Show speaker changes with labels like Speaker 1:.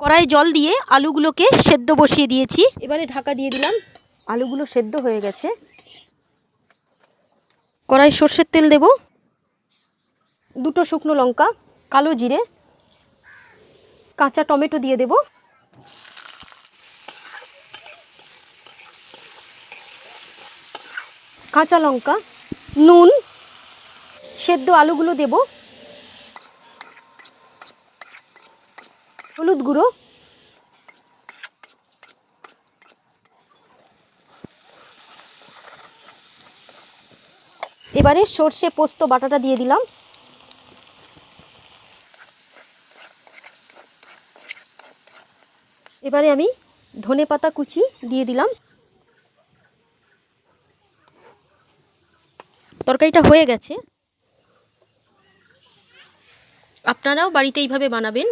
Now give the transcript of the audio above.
Speaker 1: কড়াই জল দিয়ে আলুগুলোকে সেদ্ধ বসিয়ে দিয়েছি। এবারে ঢাকা দিয়ে দিলাম। আলুগুলো সেদ্ধ হয়ে গেছে। কড়াই সর্ষের তেল দেব। দুটো শুকনো লঙ্কা, কালো জিরে, কাঁচা টমেটো দিয়ে দেব। কাঁচা লঙ্কা, নুন, সেদ্ধ আলুগুলো দেব। হলুদ গুঁড়ো। এবারে সর্ষে পোস্ত, বাটাটা দিয়ে দিলাম। এবারে আমি ধনে পাতা কুচি দিয়ে দিলাম। তরকারিটা হয়ে গেছে। আপনারাও বাড়িতে এইভাবে বানাবেন।